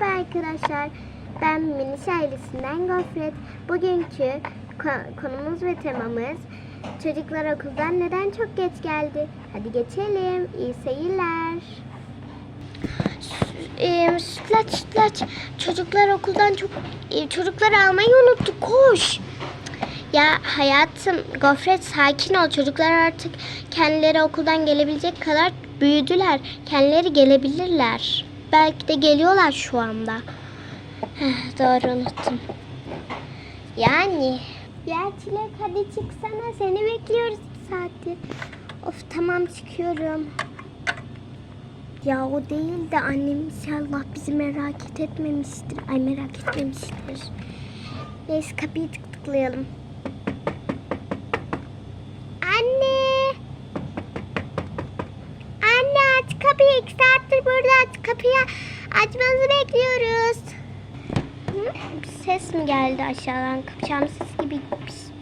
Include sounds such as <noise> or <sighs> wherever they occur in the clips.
Merhaba arkadaşlar. Ben Miniş ailesinden Gofret. Bugünkü ko- konumuz ve temamız çocuklar okuldan neden çok geç geldi? Hadi geçelim. İyi seyirler. Ee, sütlaç sütlaç. Çocuklar okuldan çok e, çocukları almayı unuttuk. Koş. Ya hayatım Gofret sakin ol. Çocuklar artık kendileri okuldan gelebilecek kadar büyüdüler. Kendileri gelebilirler. Belki de geliyorlar şu anda. Heh, doğru unuttum. Yani. Ya Çilek hadi çıksana. Seni bekliyoruz bir saattir. Of tamam çıkıyorum. Ya o değil de annem inşallah bizi merak etmemiştir. Ay merak etmemiştir. Neyse kapıyı tık tıklayalım. Anne! Anne aç kapıyı. İki saattir burada aç kapıyı. Açmanızı bekliyoruz. Bir ses mi geldi aşağıdan? Kapacağım ses gibi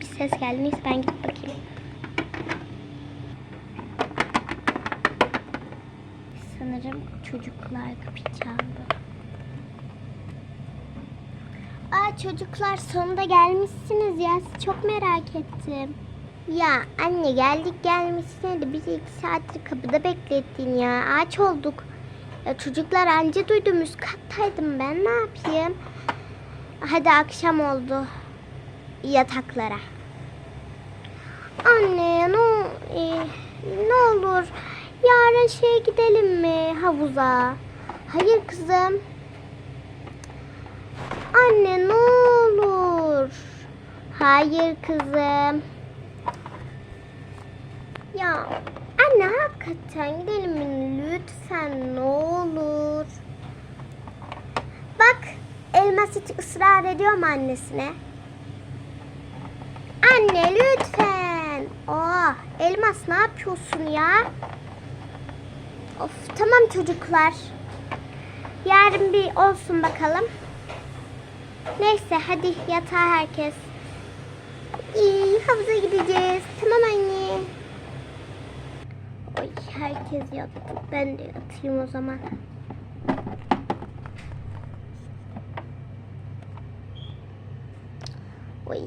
bir, ses geldi. Neyse ben gidip bakayım. Sanırım çocuklar çaldı. Aa çocuklar sonunda gelmişsiniz ya. Sizi çok merak ettim. Ya anne geldik gelmişsin de bizi iki saattir kapıda beklettin ya. Aç olduk. Ya çocuklar anca duydum üst kattaydım ben ne yapayım? Hadi akşam oldu. Yataklara. Anne ne, o- e, ne olur yarın şeye gidelim mi havuza? Hayır kızım. Anne ne olur. Hayır kızım. Ya hakikaten gidelim mi lütfen ne olur. Bak elmas hiç ısrar ediyor mu annesine? Anne lütfen. Oh elmas ne yapıyorsun ya? Of tamam çocuklar. Yarın bir olsun bakalım. Neyse hadi yatağa herkes. İyi havuza gideceğiz. Tamam anne. Herkes yattı. Ben de yatayım o zaman. Oy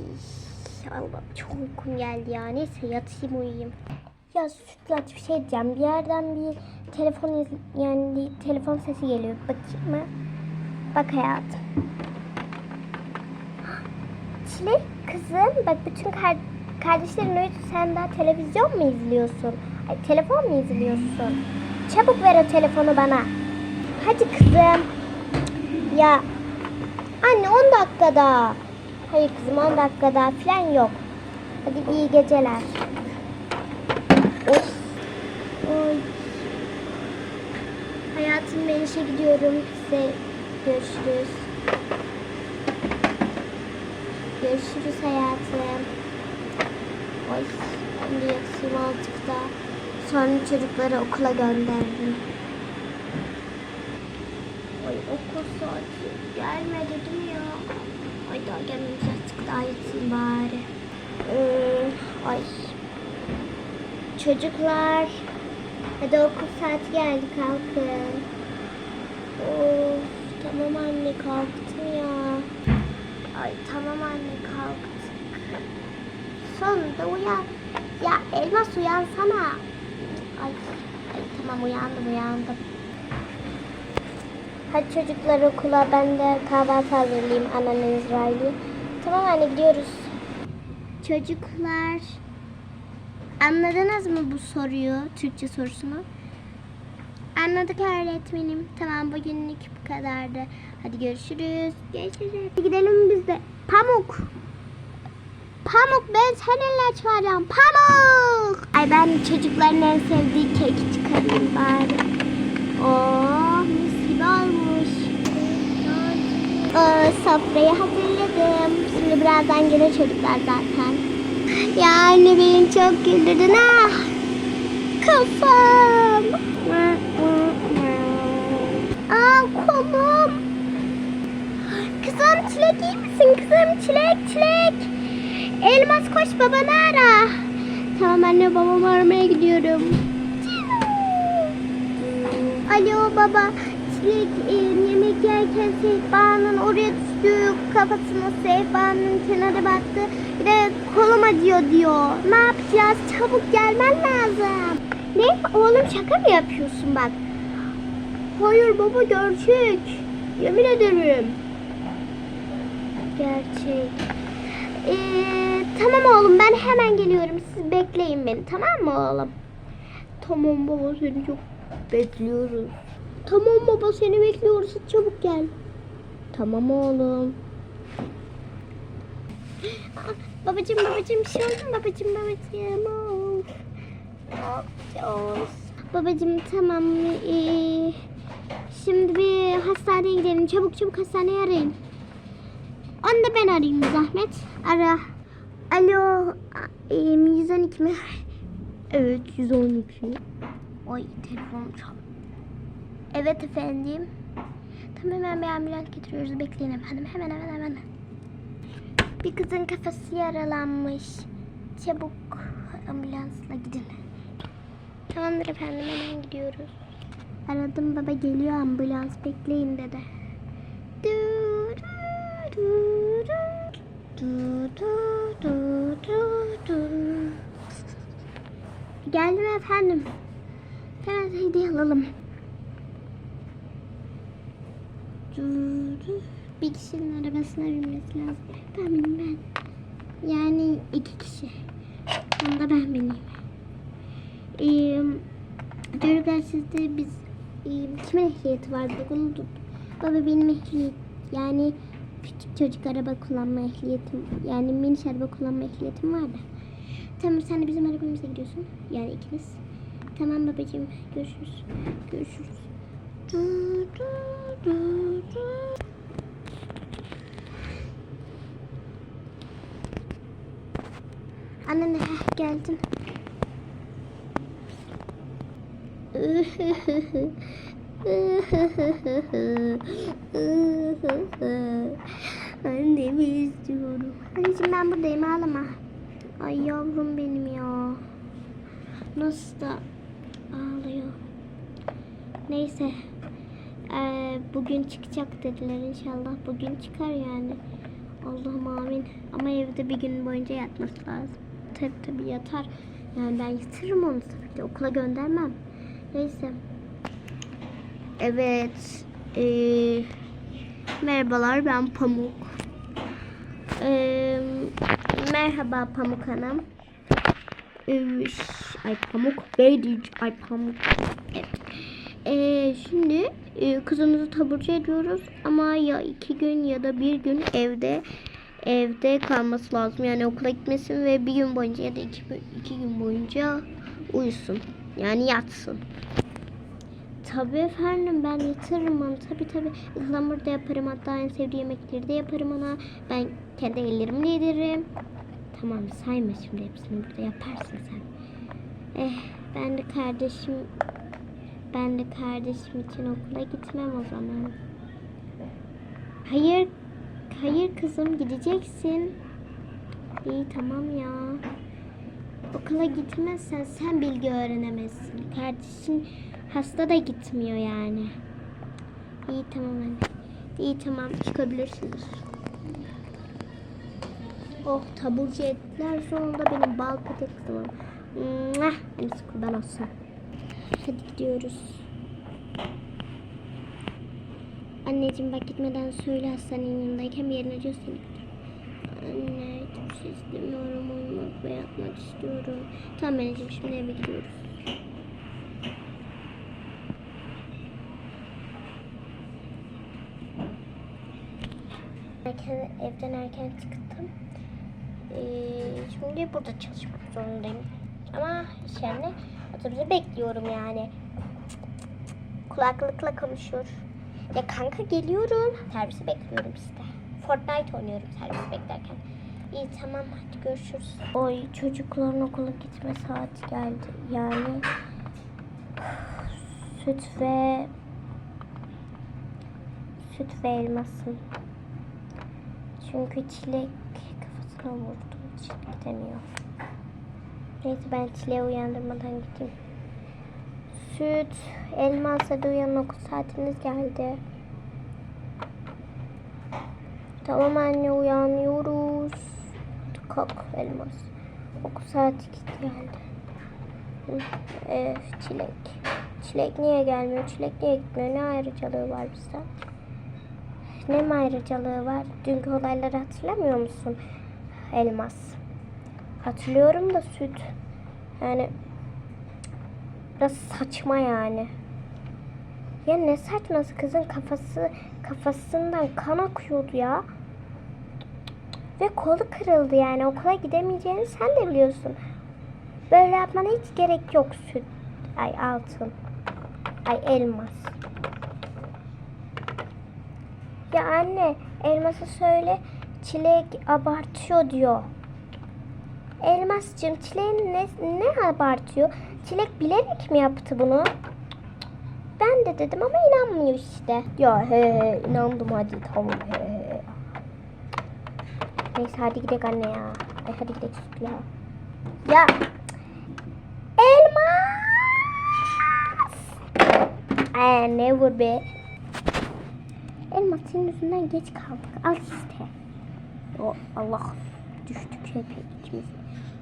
Allah çok uykum geldi ya. Neyse yatayım uyuyayım. Ya sütlaç bir şey diyeceğim. Bir yerden bir telefon yani telefon sesi geliyor. Bakayım mı? Bak hayatım. Çilek kızım bak bütün kar kardeşlerin uyudu sen daha televizyon mu izliyorsun? Ay, telefon mu izliyorsun? Çabuk ver o telefonu bana. Hadi kızım. Ya anne 10 dakika daha. Hayır kızım 10 dakika daha falan yok. Hadi iyi geceler. Of. Oy. Hayatım ben işe gidiyorum. Size görüşürüz. Görüşürüz hayatım. Oy, ben de yatayım azıcık da. Sonra çocukları okula gönderdim. Ay okul saati gelmedi değil mi ya? Ay daha gelmemiş artık daha yatayım bari. Hmm, ay. Çocuklar. Hadi okul saati geldi kalkın. Of, tamam anne kalktım ya. Ay tamam anne kalktık. Sonunda uyan. Ya Elmas uyansana. Ay, ay tamam uyandım uyandım. Hadi çocuklar okula ben de kahvaltı hazırlayayım anneanne İsrail'i. Tamam anne gidiyoruz. Çocuklar anladınız mı bu soruyu Türkçe sorusunu? Anladık öğretmenim. Tamam bugünlük bu kadardı. Hadi görüşürüz. Görüşürüz. Gidelim biz de. Pamuk. Pamuk ben seninle çağıracağım. Pamuk. Ay ben çocukların en sevdiği keki çıkarayım bari. Oo mis gibi olmuş. Ee, sofrayı hazırladım. Şimdi birazdan gelir çocuklar zaten. Ya anne beni çok güldürdün ha. Kafam. Aa kolum. Kızım çilek iyi misin? Kızım çilek çilek. Elmas koş babanı ara. Tamam anne babamı aramaya gidiyorum. Alo baba. Çilek e, yemek yerken sehpanın oraya düştü. Kafasına sehpanın kenara battı. Bir de kolum acıyor diyor. Ne yapacağız? Çabuk gelmen lazım. Ne? Oğlum şaka mı yapıyorsun bak? Hayır baba gerçek. Yemin ederim. Gerçek. Ee, tamam oğlum ben hemen geliyorum. Siz bekleyin beni tamam mı oğlum? Tamam baba seni çok bekliyoruz. Tamam baba seni bekliyoruz. Çabuk gel. Tamam oğlum. Babacım babacım bir şey oldu mu babacım babacım? Of. Yapacağız? Babacım tamam. Ee, şimdi bir hastaneye gidelim. Çabuk çabuk hastaneye arayın. Onu da ben arayayım zahmet. Ara. Alo. e, 112 mi? Evet 112. Oy telefonum çal. Evet efendim. Tamam hemen bir ambulans getiriyoruz. Bekleyin efendim. Hemen hemen hemen. Bir kızın kafası yaralanmış. Çabuk ambulansla gidin. Tamamdır efendim hemen gidiyoruz. Aradım baba geliyor ambulans bekleyin dedi. Du, du, du, du. Du, du, du, du. Geldim efendim. Hemen hediye alalım. Du, du. Bir kişinin arabasına binmesi lazım. Ben bineyim ben. Yani iki kişi. Onu da ben bineyim. Ee, çocuklar sizde biz e, kimin ehliyeti var? Bunu. Baba benim ehliyet yani küçük çocuk araba kullanma ehliyetim yani miniş araba kullanma ehliyetim var da. Tamam sen de bizim arabamıza gidiyorsun. Yani ikiniz. Tamam babacığım görüşürüz. Görüşürüz. Du, du, du, du. Anne ne Heh, geldim. <laughs> <laughs> Annemi istiyorum. Anneciğim ben buradayım ağlama. Ay yavrum benim ya. Nasıl da ağlıyor. Neyse. Ee, bugün çıkacak dediler inşallah. Bugün çıkar yani. Allah'ım amin. Ama evde bir gün boyunca yatması lazım. Tabii tabii yatar. Yani ben yatırırım onu tabii ki. Okula göndermem. Neyse. Evet. Ee, merhabalar ben Pamuk. Ee, merhaba Pamuk Hanım. Ee, ay Pamuk Beydi. Ay Pamuk. Evet. Ee, şimdi e, kızımızı taburcu ediyoruz ama ya iki gün ya da bir gün evde evde kalması lazım. Yani okula gitmesin ve bir gün boyunca ya da iki, iki gün boyunca uyusun. Yani yatsın. Tabii efendim ben yatırırım onu. Tabii tabii. Ihlamur da yaparım. Hatta en sevdiği yemekleri de yaparım ona. Ben kendi ellerimle yediririm. Tamam sayma şimdi hepsini burada yaparsın sen. Eh ben de kardeşim ben de kardeşim için okula gitmem o zaman. Hayır hayır kızım gideceksin. İyi tamam ya. Okula gitmezsen sen bilgi öğrenemezsin. Kardeşin hasta da gitmiyor yani. İyi tamam anne. İyi tamam çıkabilirsiniz. Oh taburcu ettiler sonunda benim bal petek kızım. Mwah! Annesi kurban olsun. Hadi gidiyoruz. Anneciğim bak gitmeden söyle hastanenin yanındayken bir yerin acıyor seni. Anne kimse istemiyorum uyumak ve yatmak istiyorum. Tamam anneciğim şimdi eve gidiyoruz. Erken, evden erken çıktım. Ee, şimdi burada çalışmak zorundayım. Ama yerine otobüsü bekliyorum yani. Kulaklıkla konuşuyor. Ya kanka geliyorum. Servisi bekliyorum işte. Fortnite oynuyorum servisi beklerken. İyi tamam hadi görüşürüz. Oy çocukların okula gitme saati geldi. Yani <sighs> süt ve süt ve elmasın. Çünkü çilek kafasına vurduğu için gidemiyor. Neyse ben çileği uyandırmadan gideyim. süt, elmas hadi uyanın okul saatiniz geldi. Tamam anne uyanıyoruz. Kalk elmas. Okul saati geldi. Ee, çilek. Çilek niye gelmiyor? Çilek niye gitmiyor? Ne ayrıcalığı var bizden? Ne mi ayrıcalığı var? Dünkü olayları hatırlamıyor musun? Elmas. Hatırlıyorum da süt. Yani biraz saçma yani. Ya ne saçması kızın kafası kafasından kan akıyordu ya. Ve kolu kırıldı yani okula gidemeyeceğini sen de biliyorsun. Böyle yapmana hiç gerek yok süt. Ay altın. Ay elmas. Ya anne elmasa söyle çilek abartıyor diyor. Elmascığım çileğin ne, ne abartıyor? Çilek bilerek mi yaptı bunu? Ben de dedim ama inanmıyor işte. Ya he he inandım hadi tamam he he. Neyse hadi gidelim anne ya. Ay hadi gidelim ya. Ya elmas. Ay ne vur be. Elmas senin yüzünden geç kaldık. Al işte. O Allah düştük hep ikimiz.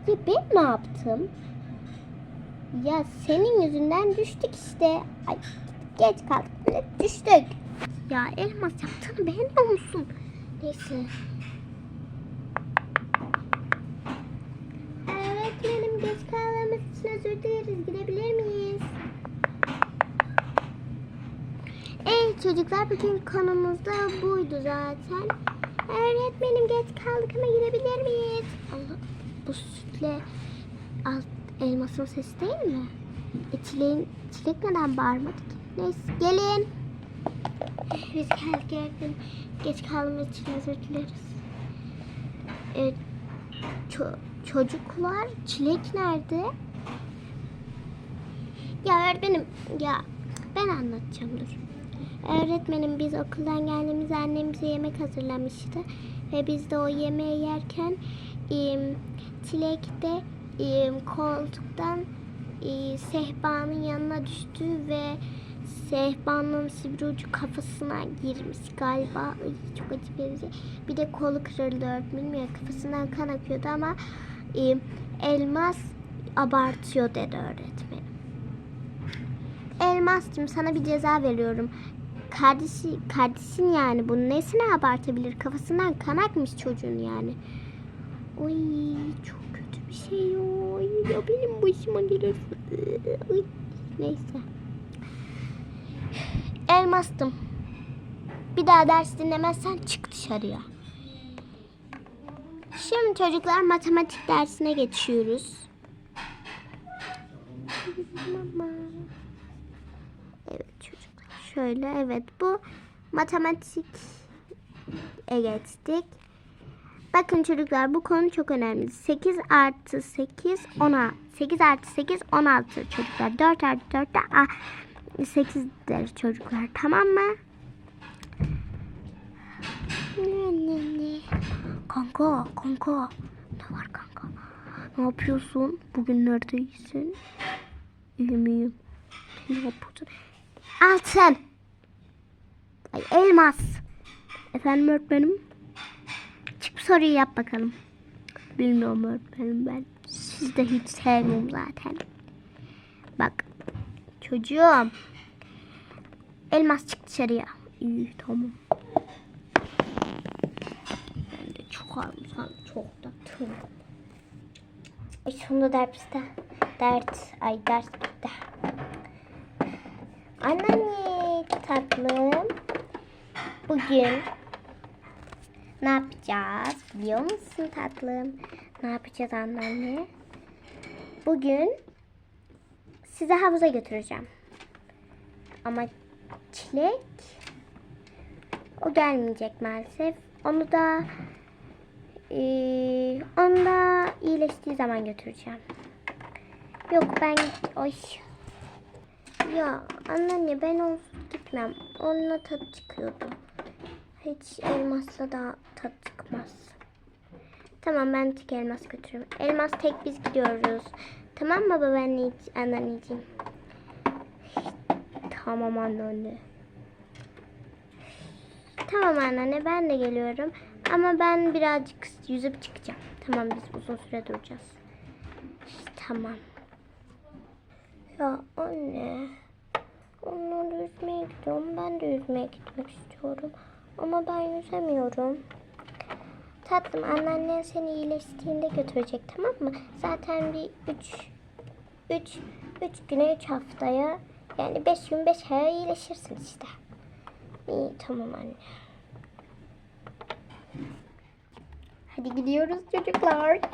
Ya ben ne yaptım? Ya senin yüzünden düştük işte. Ay geç kaldık. Düştük. Ya elmas yaptığını beğenmiyor musun? Neyse. Öğretmenim geç kaldığımız için özür dileriz. Gidebilir miyiz? Evet çocuklar bugün konumuz da buydu zaten. Öğretmenim geç kaldık ama gidebilir miyiz? Allah bu sütle alt elmasın sesi değil mi? E, çileğin, çilek neden bağırmadı ki? Neyse gelin. <laughs> Biz geldik öğretmenim. Geç kaldığımız için özür dileriz. E, ço- çocuklar çilek nerede? Ya öğretmenim ya ben anlatacağım dur. Öğretmenim biz okuldan geldiğimizde annem bize yemek hazırlamıştı. Ve biz de o yemeği yerken Çilek de koltuktan sehpanın yanına düştü ve sehpanın sivri ucu kafasına girmiş galiba. Ay, çok acı verici. Bir de kolu kırıldı öğretmenim ya kafasından kan akıyordu ama elmas abartıyor dedi öğretmenim. Elmas'cığım sana bir ceza veriyorum. Kardeşi, kardeşin yani bunun nesine abartabilir? Kafasından kan akmış çocuğun yani. Oy çok kötü bir şey o. Ya benim başıma gelir. Ay, neyse. Elmastım. Bir daha ders dinlemezsen çık dışarıya. Şimdi çocuklar matematik dersine geçiyoruz. Mama. Şöyle evet bu matematik e geçtik. Bakın çocuklar bu konu çok önemli. 8 artı 8 10 8 artı 8 16 çocuklar. 4 artı 4 de 8'dir çocuklar. Tamam mı? Kanka kanka. Ne var kanka? Ne yapıyorsun? Bugün neredesin? İyi miyim? Ne yapıyorsun? Altın. Ay elmas. Efendim öğretmenim? Çık soruyu yap bakalım. Bilmiyorum öğretmenim ben. Siz de hiç sevmiyorum zaten. Bak. Çocuğum. Elmas çık dışarıya. İyi tamam. Ben de çok almışım. Çok da. Ay sonunda derste. Dert. Ay ders bitti. Anneanne tatlım. Bugün ne yapacağız biliyor musun tatlım? Ne yapacağız anneanne? Bugün sizi havuza götüreceğim. Ama çilek o gelmeyecek maalesef. Onu da eee, onu da iyileştiği zaman götüreceğim. Yok ben oy. Ya anneanne ben onsuz gitmem. Onunla tat çıkıyordu. Hiç elmasla da tat çıkmaz. Tamam ben tek elmas götürüyorum. Elmas tek biz gidiyoruz. Tamam mı babaanneciğim, anneanneciğim? Tamam anneanne. Tamam anneanne ben de geliyorum. Ama ben birazcık yüzüp çıkacağım. Tamam biz uzun süre duracağız. Tamam. Ya anne. Onları yüzmeye gidiyorum. Ben de yüzmeye gitmek istiyorum. Ama ben yüzemiyorum. Tatlım anneannen seni iyileştiğinde götürecek tamam mı? Zaten bir üç, üç, üç güne üç haftaya yani beş gün beş aya iyileşirsin işte. İyi tamam anne. Hadi gidiyoruz çocuklar. <laughs>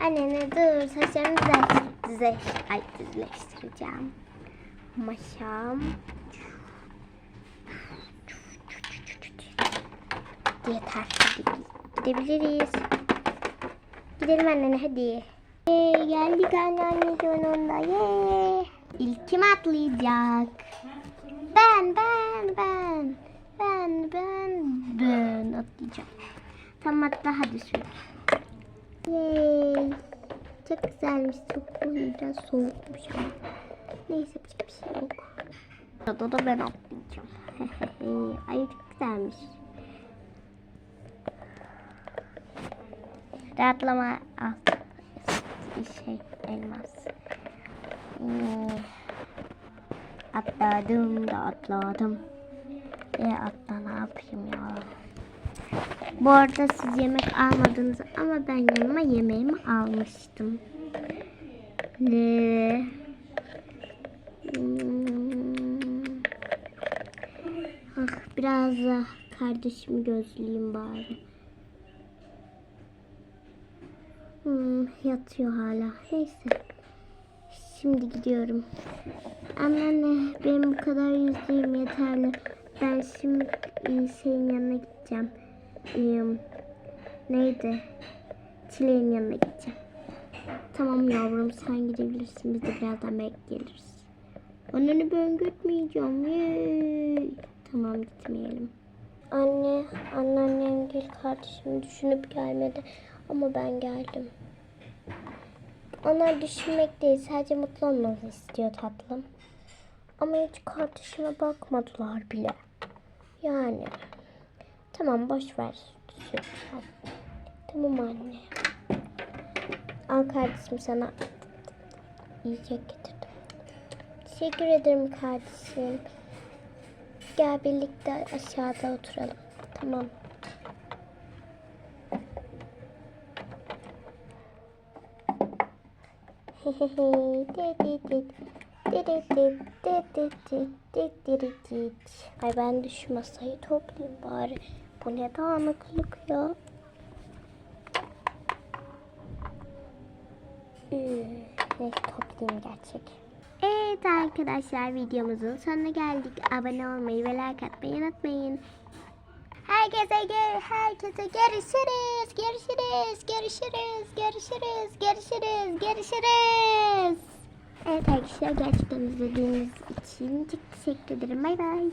Annene dur saçlarımı düzelt, düzelt, ay düzleştireceğim. Maşam. Yeter gidebiliriz. Gidelim annene hadi. Yee, geldik anneanne sonunda. Yee. İlk kim atlayacak? Ben ben ben. Ben ben ben atlayacağım. Tamam atla hadi sür. Yay. Çok güzelmiş. Çok bu biraz soğukmuş ama. Neyse bir şey yok. Burada da ben atlayacağım. <laughs> Ay çok güzelmiş. Rahatlama al. Şey elmas. Hmm. Atladım da atladım. E atla ne yapayım ya. Bu arada siz yemek almadınız ama ben yanıma yemeğimi almıştım. Ne? Da kardeşimi gözleyeyim bari. Hmm, yatıyor hala. Neyse. Şimdi gidiyorum. Anneanne benim bu kadar yüzdüğüm yeterli. Ben şimdi e, şeyin yanına gideceğim. Ee, neydi? Çileğin yanına gideceğim. Tamam yavrum sen gidebilirsin. Biz de birazdan belki geliriz. Anneni ben gitmeyeceğim. Yay. Tamam gitmeyelim. Anne, anneannem gel kardeşim düşünüp gelmedi. Ama ben geldim. Onlar düşünmek değil, sadece mutlu olmanızı istiyor tatlım. Ama hiç kardeşime bakmadılar bile. Yani. Tamam boş ver. Tamam anne. Al kardeşim sana yiyecek getirdim. Teşekkür ederim kardeşim. Gel birlikte aşağıda oturalım. Tamam. <laughs> Ay ben şu masayı toplayayım bari. Bu ne dağınıklık ya. Neyse toplayayım gerçek. Evet arkadaşlar videomuzun sonuna geldik. Abone olmayı ve like atmayı unutmayın. Herkese gör, herkese görüşürüz. Görüşürüz. Görüşürüz. Görüşürüz. Görüşürüz. Görüşürüz. Evet arkadaşlar gerçekten izlediğiniz için çok teşekkür ederim. Bay bay.